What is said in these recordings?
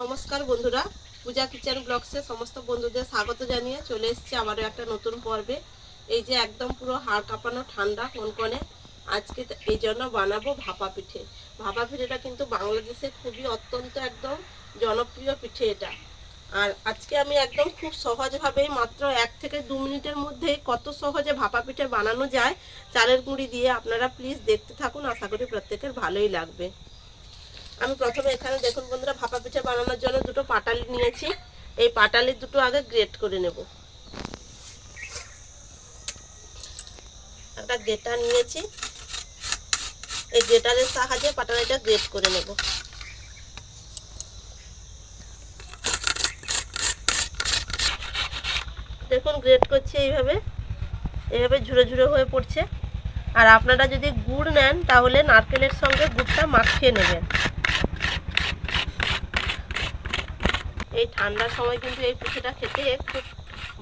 নমস্কার বন্ধুরা। পূজা কিচেন ব্লগসে সমস্ত বন্ধুদের স্বাগত জানিয়ে চলে এসেছি আমারও একটা নতুন পর্বে। এই যে একদম পুরো হাড় কাঁপানো ঠান্ডা কনকনে, আজকে এই জন্য বানাবো ভাপা পিঠে। ভাপা পিঠেটা কিন্তু বাংলাদেশে খুবই অত্যন্ত একদম জনপ্রিয় পিঠে এটা। আর আজকে আমি একদম খুব সহজভাবেই মাত্র এক থেকে দু মিনিটের মধ্যেই কত সহজে ভাপা পিঠে বানানো যায়, চালের গুঁড়ি দিয়ে আপনারা প্লিজ দেখতে থাকুন। আশা করি প্রত্যেকের ভালোই লাগবে। আমি প্রথমে এখানে দেখুন বন্ধুরা, ভাপা পিঠে বানানোর জন্য দুটো পাটালি নিয়েছি। এই পাটালি দুটো আগে গ্রেট করে নেব। একটা গ্রেটার নিয়েছি। এই গ্রেটারের সাহায্যে পাটালিটা গ্রেট করে নেব। দেখুন গ্রেট করছে এইভাবে। এইভাবে ঝুড়ো ঝুড়ো হয়ে পড়ছে। আর আপনারা যদি গুড় নেন, তাহলে নারকেলের সঙ্গে গুড়টা মাখিয়ে নেবেন। এই ঠান্ডার সময় কিন্তু এই পিঠেটা খেতে খুব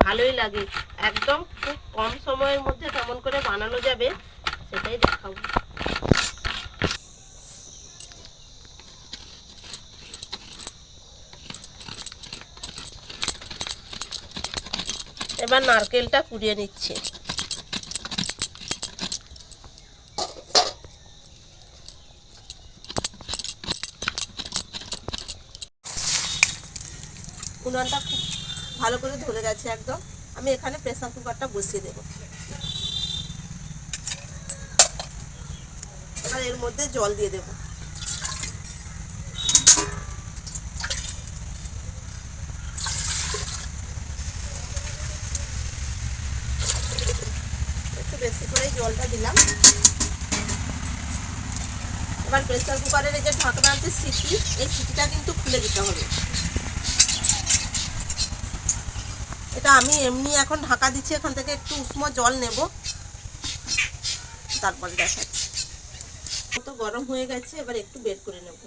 ভালোই লাগে। একদম খুব কম সময়ের মধ্যে কেমন করে বানানো যাবে সেটাই দেখাবো। এবার নারকেলটা কুড়িয়ে নিচ্ছে। উনানটা খুব ভালো করে ধরে গেছে একদম। আমি এখানে প্রেসার কুকারটা বসিয়ে দেবো। এবার এর মধ্যে জল দিয়ে দেবো। একটু বেশি করে জলটা দিলাম। এবার প্রেসার কুকারের এই যে ঢাকনা আছে সিটি, এই সিটিটা কিন্তু খুলে দিতে হবে। এটা আমি এমনি এখন ঢাকা দিচ্ছি, এখান থেকে একটু উষ্ণ জল নেব। তারপরে দেখাচ্ছি। তো গরম হয়ে গেছে, এবার একটু বের করে নেব।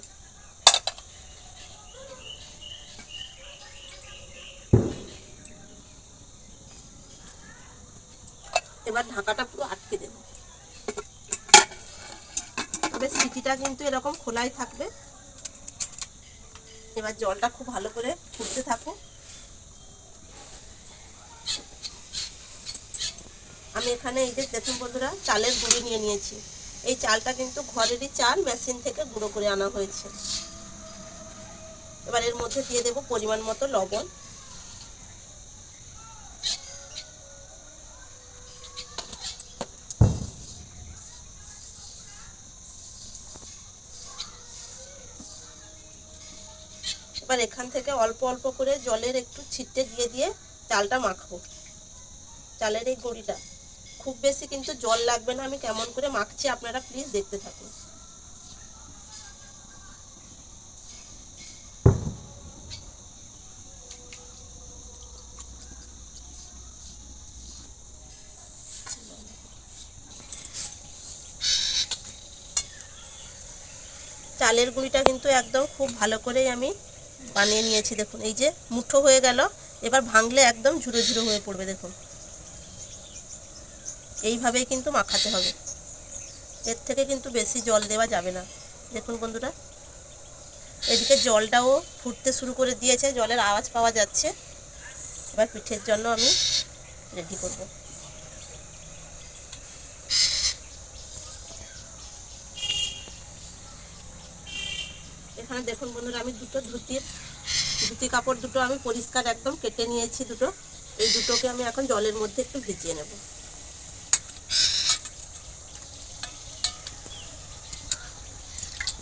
এবার ঢাকাটা পুরো আটকে দেব। তবে সিটিটা কিন্তু এরকম খোলাই থাকবে। এবার জলটা খুব ভালো করে ফুটতে থাকুক। আমি এখানে এই যে দেখুন বন্ধুরা, চালের গুঁড়ি নিয়ে নিয়েছি। এই চালটা কিন্তু ঘরেরই চাল, মেশিন থেকে গুঁড়ো করে আনা হয়েছে। এবার এর মধ্যে দিয়ে দেব পরিমাণ মতো লবণ। এবার এখান থেকে অল্প অল্প করে জলের একটু ছিটে দিয়ে দিয়ে চালটা মাখবো। চালের এই গুঁড়িটা। খুব বেশি কিন্তু জল লাগবে না, আমি কেমন করে মাখছি আপনারা প্লিজ দেখতে থাকুন। চালের গুঁড়িটা কিন্তু একদম খুব ভালো করেই আমি বানিয়ে নিয়েছি, দেখুন, এই যে মুঠো হয়ে গেল, এবার ভাঙলে একদম ঝুড়ো ঝুড়ো হয়ে পড়বে, দেখুন। এইভাবেই কিন্তু মাখাতে হবে। এর থেকে কিন্তু বেশি জল দেওয়া যাবে না। দেখুন বন্ধুরা, এদিকে জলটাও ফুটতে শুরু করে দিয়েছে, জলের আওয়াজ পাওয়া যাচ্ছে। এবার পিঠের জন্য আমি রেডি করব। এখানে দেখুন বন্ধুরা, আমি দুটো ধুতির ধুতি কাপড় দুটো আমি পরিষ্কার একদম কেটে নিয়েছি দুটো। এই দুটোকে আমি এখন জলের মধ্যে একটু ভিজিয়ে নেব।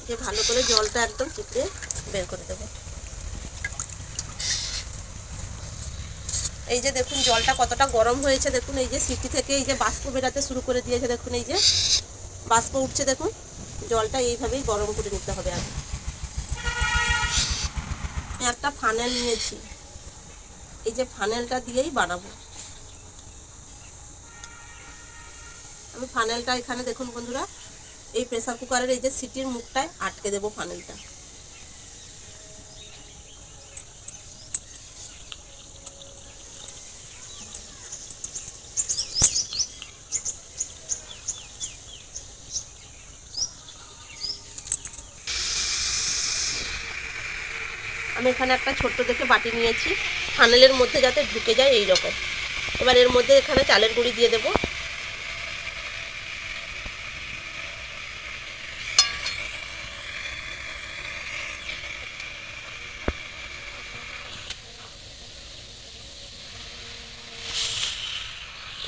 যে ভালো করে জলটা একদম চিপড়ে বের করে দেবো। এই যে দেখুন, জলটা কতটা গরম হয়েছে, দেখুন, এই যে সিটি থেকে এই যে বাষ্প বেরাতে শুরু করে দিয়েছে, দেখুন, এই যে বাষ্প উঠছে, দেখুন, জলটা এইভাবেই গরম করে নিতে হবে আগে। একটা ফানেল নিয়েছি, এই যে ফানেলটা দিয়েই বানাবো। আমি ফানেলটা এখানে, দেখুন, বন্ধুরা এই প্রেসার কুকারের এই যে সিটির মুখটায় আটকে দেবো ফানেলটা আমি এখানে একটা ছোট্ট দেখে বাটি নিয়েছি। ফানেলের মধ্যে যাতে ঢুকে যায় এই রকম এবার এর মধ্যে এখানে চালের গুঁড়ি দিয়ে দেবো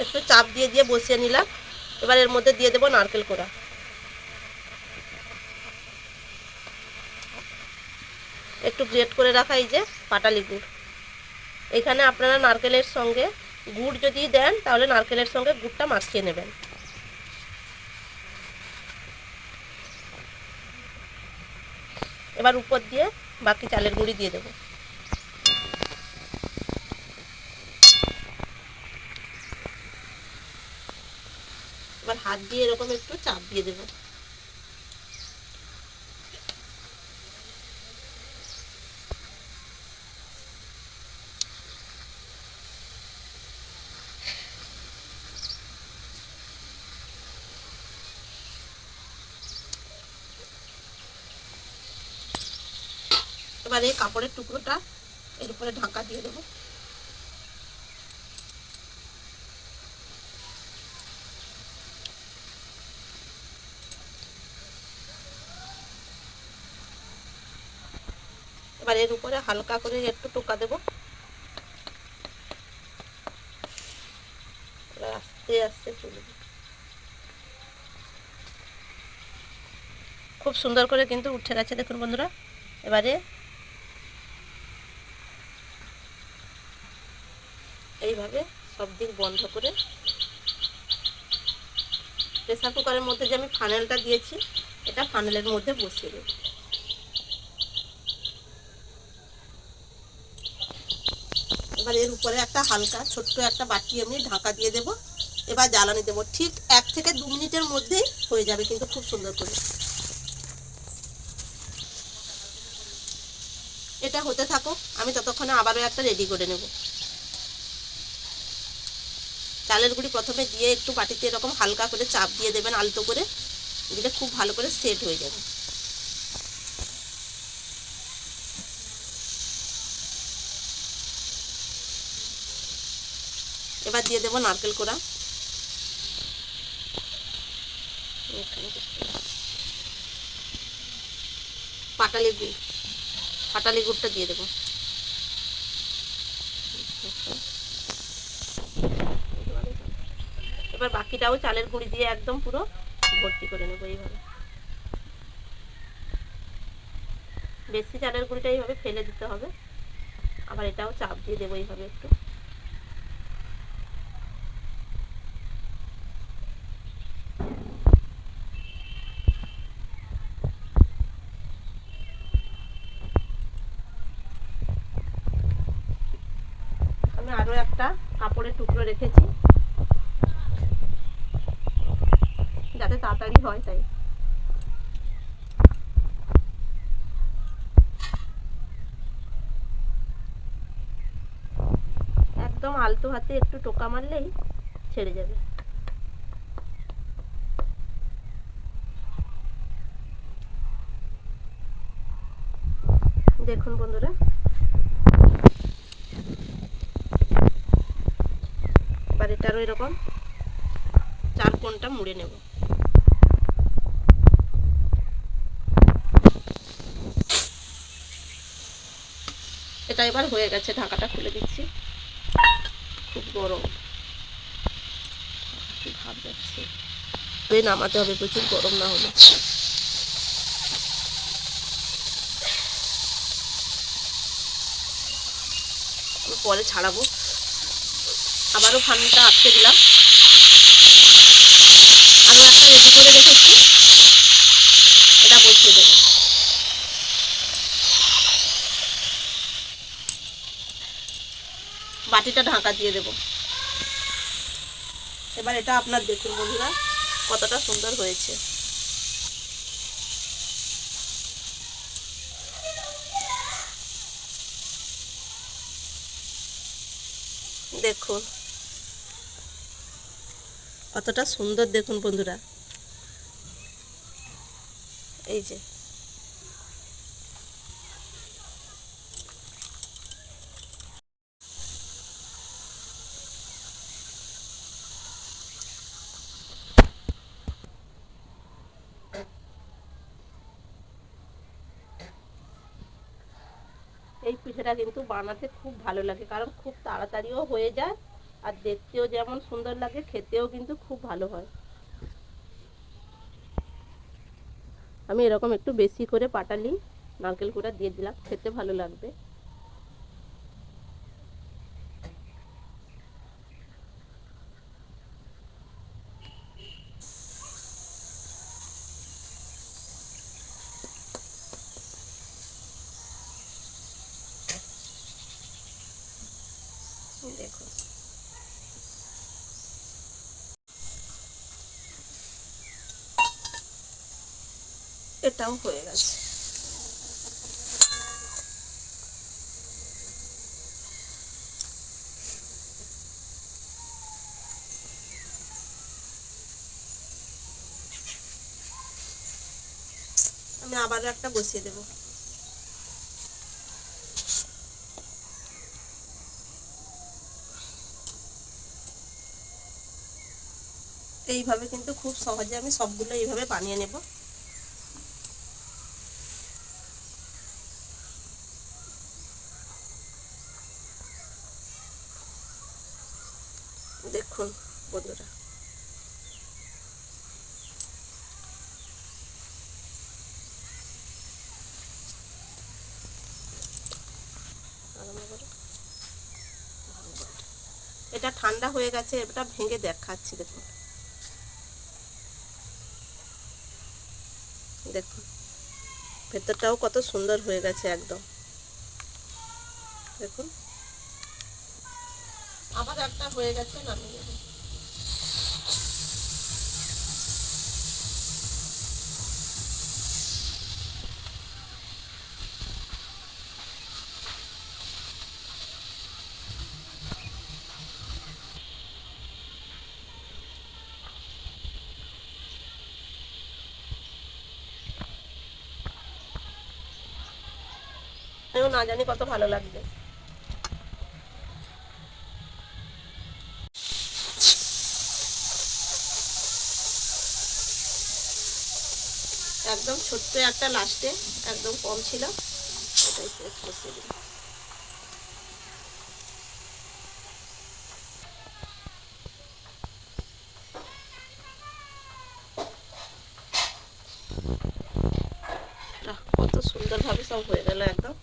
একটু চাপ দিয়ে দিয়ে বসিয়ে নিলাম। এবার এর মধ্যে দিয়ে দেবো নারকেল কোড়া। একটু গ্রেট করে রাখা এই যে পাটালি গুড়। এখানে আপনারা নারকেলের সঙ্গে গুড় যদি দেন, তাহলে নারকেলের সঙ্গে গুড়টা মাখিয়ে নেবেন। এবার উপর দিয়ে বাকি চালের গুঁড়ি দিয়ে দেবো এবার হাত দিয়ে এরকম একটু চাপ দিয়ে দেবো। এবার এই কাপড়ের টুকরোটা এর উপরে ঢাকা দিয়ে দেবো। এর উপরে হালকা করে একটু টোকা দেবো। আস্তে আস্তে দেবো খুব সুন্দর করে কিন্তু উঠে গেছে দেখুন বন্ধুরা। এবারে এইভাবে সব দিক বন্ধ করে প্রেসার কুকারের মধ্যে যে আমি ফানেলটা দিয়েছি, এটা ফানেলের মধ্যে বসিয়ে দেবো। এবার এর উপরে একটা হালকা ছোট্ট একটা বাটি আমি ঢাকা দিয়ে দেব। এবার জ্বালানি দেবো। ঠিক এক থেকে দু মিনিটের মধ্যেই হয়ে যাবে কিন্তু খুব সুন্দর করে। এটা হতে থাকো আমি ততক্ষণে আবারও একটা রেডি করে নেব। চালের গুঁড়ি প্রথমে দিয়ে একটু বাটিতে এরকম হালকা করে চাপ দিয়ে দেবেন আলতো করে, দিলে খুব ভালো করে সেট হয়ে যাবে। এবার দিয়ে দেবো নারকেল কোড়া। পাটালি গুড়। পাটালি গুড়টা দিয়ে দেবো। এবার বাকিটাও চালের গুঁড়ি দিয়ে একদম পুরো ভর্তি করে নেব এইভাবে। বেশি চালের গুঁড়িটা এইভাবে ফেলে দিতে হবে। আবার এটাও চাপ দিয়ে দেবো এইভাবে একটু। আমি আরও একটা কাপড়ের টুকরো রেখেছি। যাতে তাড়াতাড়ি হয় তাই। একদম আলতো হাতে একটু টোকা মারলেই ছেড়ে যাবে। দেখুন বন্ধুরা এবার এটারও এরকম চার কোনটা মুড়ে নেব। এটা এবার হয়ে গেছে, ঢাকাটা খুলে দিচ্ছি। খুব গরম। নামাতে হবে, প্রচুর গরম না হলে। পরে ছাড়াবো। আবারও ফানটা আটকে দিলাম। আরও একটা রেডি করে রেখেছি। এটা বসিয়ে দেবো। বাটিটা ঢাকা দিয়ে দেব। এবার এটা আপনার দেখুন বন্ধুরা, কতটা সুন্দর হয়েছে। দেখুন। কতটা সুন্দর দেখুন বন্ধুরা। এই যে। এই পিঠেটা কিন্তু বানাতে খুব ভালো লাগে, কারণ খুব তাড়াতাড়িও হয়ে যায়। আর দেখতেও যেমন সুন্দর লাগে, খেতেও কিন্তু খুব ভালো হয়। আমি এরকম একটু বেশি করে পাটালি, নারকেল কুড়া দিয়ে দিলাম, খেতে ভালো লাগবে দেখো এটাও হয়ে গেছে। আমি আবার একটা বসিয়ে দেবো। এইভাবে কিন্তু খুব সহজে আমি সবগুলো এইভাবে বানিয়ে নেব। দেখুন বন্ধুরা। এটা ঠান্ডা হয়ে গেছে, এটা ভেঙে দেখাচ্ছি, দেখুন। দেখুন, ভেতরটাও কত সুন্দর হয়ে গেছে একদম। দেখুন। আবার একটা হয়ে গেছে নামিয়ে আমিও না জানি কত ভালো লাগবে। ছোট্ট একটা লাস্টে, একদম কম ছিল। এটাই শেষ বসিয়ে দিলাম কত সুন্দরভাবে সব হয়ে গেল একদম।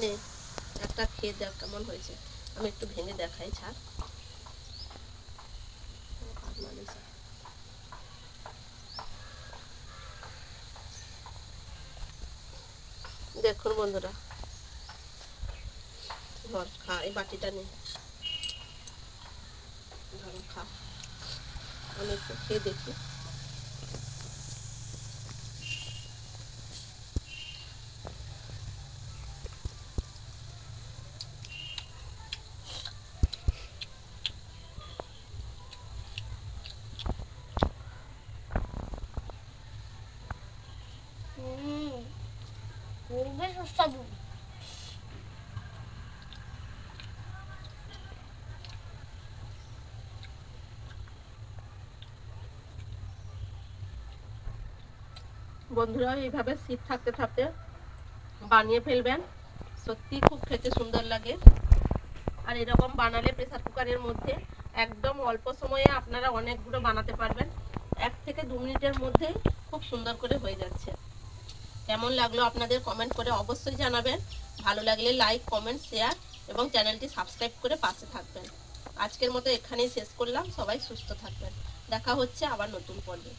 নে, একটা খেয়ে দেখ কেমন হয়েছে। আমি একটু ভেঙে দেখাই, ছাড়। দেখুন বন্ধুরা। ধর খা এই বাটিটা নে। ধরো খা। একটু খেয়ে দেখি। বন্ধুরা, এইভাবে শীত থাকতে থাকতে বানিয়ে ফেলবেন। সত্যি খুব খেতে সুন্দর লাগে। আর এরকম বানালে প্রেসার কুকারের মধ্যে একদম অল্প সময়ে আপনারা অনেকগুলো বানাতে পারবেন। এক থেকে দু মিনিটের মধ্যেই খুব সুন্দর করে হয়ে যাচ্ছে। কেমন লাগল আপনাদের কমেন্ট করে অবশ্যই জানাবেন। ভালো লাগলে লাইক কমেন্ট শেয়ার এবং চ্যানেলটি সাবস্ক্রাইব করে পাশে থাকবেন। আজকের মতো এখানেই শেষ করলাম। সবাই সুস্থ থাকবেন। দেখা হচ্ছে আবার নতুন পর্বে।